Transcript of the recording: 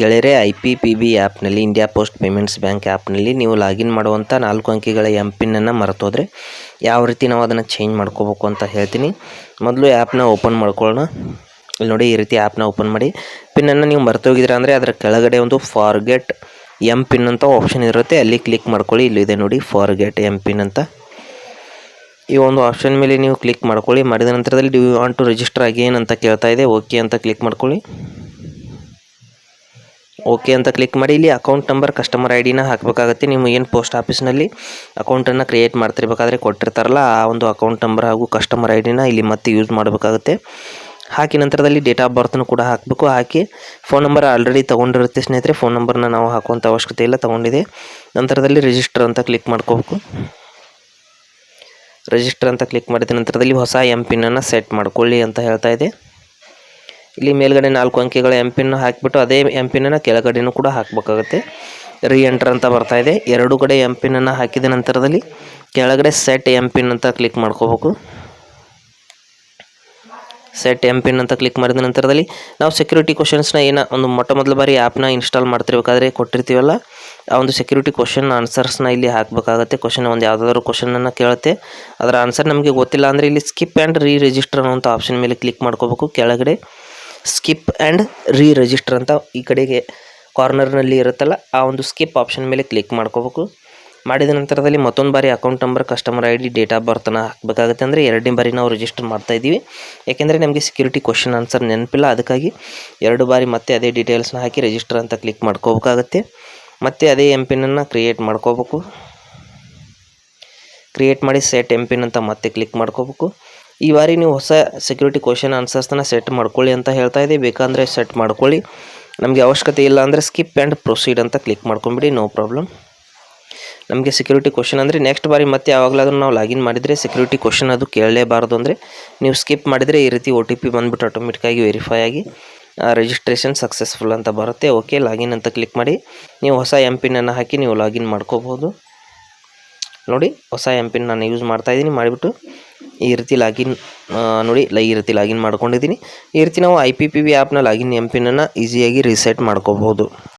ಗೆಳೆಯರೆ, I P P B ಆ್ಯಪ್ನಲ್ಲಿ, India post payments bank ಆ್ಯಪ್ನಲ್ಲಿ ನೀವು ಲಾಗಿನ್ ಮಾಡುವಂಥ ನಾಲ್ಕು ಅಂಕಿಗಳ ಎಂ ಪಿನ್ನನ್ನು ಮರೆತೋದ್ರೆ ಯಾವ ರೀತಿ ನಾವು ಅದನ್ನು ಚೇಂಜ್ ಮಾಡ್ಕೋಬೇಕು ಅಂತ ಹೇಳ್ತೀನಿ. ಮೊದಲು ಆ್ಯಪ್ನ ಓಪನ್ ಮಾಡ್ಕೊಳ್ಳೋಣ. ಇಲ್ಲಿ ನೋಡಿ ಈ ರೀತಿ ಆ್ಯಪ್ನ ಓಪನ್ ಮಾಡಿ. ಪಿನ್ನನ್ನು ನೀವು ಮರ್ತೋಗಿದ್ದೀರಾ ಅಂದರೆ ಅದರ ಕೆಳಗಡೆ ಒಂದು ಫಾರ್ಗೆಟ್ ಎಂ ಪಿನ್ ಅಂತ ಆಪ್ಷನ್ ಇರುತ್ತೆ. ಅಲ್ಲಿ ಕ್ಲಿಕ್ ಮಾಡ್ಕೊಳ್ಳಿ. ಇಲ್ಲಿದೆ ನೋಡಿ ಫಾರ್ಗೆಟ್ ಎಂ ಪಿನ್ ಅಂತ ಈ ಒಂದು ಆಪ್ಷನ್ ಮೇಲೆ ನೀವು ಕ್ಲಿಕ್ ಮಾಡ್ಕೊಳ್ಳಿ. ಮಾಡಿದ ನಂತರದಲ್ಲಿ ಡ್ಯೂ ವಾಂಟ್ ಟು ರಿಜಿಸ್ಟರ್ ಆಗಿ ಅಂತ ಕೇಳ್ತಾ ಇದೆ. ಓಕೆ ಅಂತ ಕ್ಲಿಕ್ ಮಾಡ್ಕೊಳ್ಳಿ. ಓಕೆ ಅಂತ ಕ್ಲಿಕ್ ಮಾಡಿ, ಇಲ್ಲಿ ಅಕೌಂಟ್ ನಂಬರ್ ಕಸ್ಟಮರ್ ಐ ಡಿನ ಹಾಕಬೇಕಾಗತ್ತೆ. ನೀವು ಏನು ಪೋಸ್ಟ್ ಆಫೀಸ್ನಲ್ಲಿ ಅಕೌಂಟನ್ನು ಕ್ರಿಯೇಟ್ ಮಾಡ್ತಿರ್ಬೇಕಾದ್ರೆ ಕೊಟ್ಟಿರ್ತಾರಲ್ಲ, ಆ ಒಂದು ಅಕೌಂಟ್ ನಂಬರ್ ಹಾಗೂ ಕಸ್ಟಮರ್ ಐ ಡಿನ ಇಲ್ಲಿ ಮತ್ತೆ ಯೂಸ್ ಮಾಡಬೇಕಾಗುತ್ತೆ. ಹಾಕಿ ನಂತರದಲ್ಲಿ ಡೇಟ್ ಆಫ್ ಬರ್ತನ್ನು ಕೂಡ ಹಾಕಬೇಕು. ಹಾಕಿ ಫೋನ್ ನಂಬರ್ ಆಲ್ರೆಡಿ ತೊಗೊಂಡಿರುತ್ತೆ ಸ್ನೇಹಿತರೆ ಫೋನ್ ನಂಬರ್ನ ನಾವು ಹಾಕುವಂಥ ಅವಶ್ಯಕತೆ ಇಲ್ಲ, ತೊಗೊಂಡಿದೆ. ನಂತರದಲ್ಲಿ ರಿಜಿಸ್ಟರ್ ಅಂತ ಕ್ಲಿಕ್ ಮಾಡ್ಕೋಬೇಕು. ರಿಜಿಸ್ಟರ್ ಅಂತ ಕ್ಲಿಕ್ ಮಾಡಿದ ನಂತರದಲ್ಲಿ ಹೊಸ ಎಂ ಪಿನ್ನನ್ನು ಸೆಟ್ ಮಾಡಿಕೊಳ್ಳಿ ಅಂತ ಹೇಳ್ತಾ ಇದೆ. ಇಲ್ಲಿ ಮೇಲ್ಗಡೆ ನಾಲ್ಕು ಅಂಕಿಗಳ ಎಂ ಪಿನ್ ಹಾಕಿಬಿಟ್ಟು ಅದೇ ಎಂ ಪಿನ್ನನ್ನು ಕೆಳಗಡೆನೂ ಕೂಡ ಹಾಕಬೇಕಾಗುತ್ತೆ. ರೀ ಎಂಟರ್ ಅಂತ ಬರ್ತಾ ಇದೆ. ಎರಡು ಕಡೆ ಎಂ ಪಿನ್ನನ್ನು ಹಾಕಿದ ನಂತರದಲ್ಲಿ ಕೆಳಗಡೆ ಸೆಟ್ ಎಂ ಪಿನ್ ಅಂತ ಕ್ಲಿಕ್ ಮಾಡ್ಕೋಬೇಕು. ಸೆಟ್ ಎಂ ಪಿನ್ ಅಂತ ಕ್ಲಿಕ್ ಮಾಡಿದ ನಂತರದಲ್ಲಿ ನಾವು ಸೆಕ್ಯೂರಿಟಿ ಕ್ವಶನ್ಸ್ನ ಏನೋ ಒಂದು ಮೊಟ್ಟ ಮೊದಲ ಬಾರಿ ಆ್ಯಪ್ನ ಇನ್ಸ್ಟಾಲ್ ಮಾಡ್ತಿರ್ಬೇಕಾದ್ರೆ ಕೊಟ್ಟಿರ್ತೀವಲ್ಲ, ಆ ಒಂದು ಸೆಕ್ಯೂರಿಟಿ ಕ್ವಶನ್ ಆನ್ಸರ್ಸ್ನ ಇಲ್ಲಿ ಹಾಕಬೇಕಾಗುತ್ತೆ. ಕ್ವಶನ್ ಒಂದು ಯಾವುದಾದ್ರು ಕ್ವಶನನ್ನು ಕೇಳುತ್ತೆ. ಅದರ ಆನ್ಸರ್ ನಮಗೆ ಗೊತ್ತಿಲ್ಲ ಅಂದರೆ ಇಲ್ಲಿ ಸ್ಕಿಪ್ ಆ್ಯಂಡ್ ರೀ ರಿಜಿಸ್ಟರ್ ಅನ್ನೋಂಥ ಆಪ್ಷನ್ ಮೇಲೆ ಕ್ಲಿಕ್ ಮಾಡ್ಕೋಬೇಕು. ಕೆಳಗಡೆ ಸ್ಕಿಪ್ ಆ್ಯಂಡ್ ರೀ ರಿಜಿಸ್ಟರ್ ಅಂತ ಈ ಕಡೆಗೆ ಕಾರ್ನರ್ನಲ್ಲಿ ಇರುತ್ತಲ್ಲ, ಆ ಒಂದು ಸ್ಕಿಪ್ ಆಪ್ಷನ್ ಮೇಲೆ ಕ್ಲಿಕ್ ಮಾಡ್ಕೋಬೇಕು. ಮಾಡಿದ ನಂತರದಲ್ಲಿ ಮತ್ತೊಂದು ಬಾರಿ account number, customer I D, date of ಬರ್ತನ ಹಾಕಬೇಕಾಗುತ್ತೆ ಅಂದರೆ ಎರಡನೇ ಬಾರಿ ನಾವು ರಿಜಿಸ್ಟರ್ ಮಾಡ್ತಾ ಇದ್ದೀವಿ. ಯಾಕೆಂದರೆ ನಮಗೆ ಸೆಕ್ಯೂರಿಟಿ ಕ್ವಶನ್ ಆನ್ಸರ್ ನೆನಪಿಲ್ಲ, ಅದಕ್ಕಾಗಿ ಎರಡು ಬಾರಿ ಮತ್ತೆ ಅದೇ ಡೀಟೇಲ್ಸ್ನ ಹಾಕಿ ರಿಜಿಸ್ಟರ್ ಅಂತ ಕ್ಲಿಕ್ ಮಾಡ್ಕೋಬೇಕಾಗತ್ತೆ. ಮತ್ತೆ ಅದೇ ಎಂ ಪಿನ್ನನ್ನು ಕ್ರಿಯೇಟ್ ಮಾಡ್ಕೋಬೇಕು. ಕ್ರಿಯೇಟ್ ಮಾಡಿ ಸೆಟ್ ಎಂ ಪಿನ್ ಅಂತ ಮತ್ತೆ ಕ್ಲಿಕ್ ಮಾಡ್ಕೋಬೇಕು. ಈ ಬಾರಿ ನೀವು ಹೊಸ ಸೆಕ್ಯೂರಿಟಿ ಕ್ವಶನ್ ಆನ್ಸರ್ಸ್ನ ಸೆಟ್ ಮಾಡ್ಕೊಳ್ಳಿ ಅಂತ ಹೇಳ್ತಾ ಇದೆ ಬೇಕಂದರೆ ಸೆಟ್ ಮಾಡ್ಕೊಳ್ಳಿ. ನಮಗೆ ಅವಶ್ಯಕತೆ ಇಲ್ಲ ಅಂದರೆ ಸ್ಕಿಪ್ ಆ್ಯಂಡ್ ಪ್ರೊಸೀಡ್ ಅಂತ ಕ್ಲಿಕ್ ಮಾಡ್ಕೊಂಬಿಡಿ ನೋ ಪ್ರಾಬ್ಲಮ್ ನಮಗೆ ಸೆಕ್ಯೂರಿಟಿ ಕ್ವಶನ್ ಅಂದರೆ ನೆಕ್ಸ್ಟ್ ಬಾರಿ ಮತ್ತೆ ಯಾವಾಗಲಾದರೂ ನಾವು ಲಾಗಿನ್ ಮಾಡಿದರೆ ಸೆಕ್ಯೂರಿಟಿ ಕ್ವಶನ್ ಅದು ಕೇಳಲೇಬಾರ್ದು ಅಂದರೆ ನೀವು ಸ್ಕಿಪ್ ಮಾಡಿದರೆ ಈ ರೀತಿ ಒ ಟಿ ಪಿ ಬಂದುಬಿಟ್ಟು ಆಟೋಮೆಟಿಕ್ಕಾಗಿ ವೆರಿಫೈ ಆಗಿ ರಿಜಿಸ್ಟ್ರೇಷನ್ ಸಕ್ಸಸ್ಫುಲ್ ಅಂತ ಬರುತ್ತೆ. ಓಕೆ ಲಾಗಿನ್ ಅಂತ ಕ್ಲಿಕ್ ಮಾಡಿ, ನೀವು ಹೊಸ ಎಂ ಪಿನನ್ನು ಹಾಕಿ ನೀವು ಲಾಗಿನ್ ಮಾಡ್ಕೋಬೋದು ನೋಡಿ, ಹೊಸ ಎಂ ಪಿನ್ ನಾನು ಯೂಸ್ ಮಾಡ್ತಾಯಿದ್ದೀನಿ ಮಾಡಿಬಿಟ್ಟು ಈ ರೀತಿ ಲಾಗಿನ್ ನೋಡಿ, ಲೈ ಈ ರೀತಿ ಲಾಗಿನ್ ಮಾಡ್ಕೊಂಡಿದ್ದೀನಿ. ಈ ರೀತಿ ನಾವು ಐ ಪಿ ಪಿ ಬಿ ಆ್ಯಪ್ನ ಲಾಗಿನ್ ಎಂ ಪಿನನ್ನು ಈಸಿಯಾಗಿ ರೀಸೆಟ್ ಮಾಡ್ಕೋಬೋದು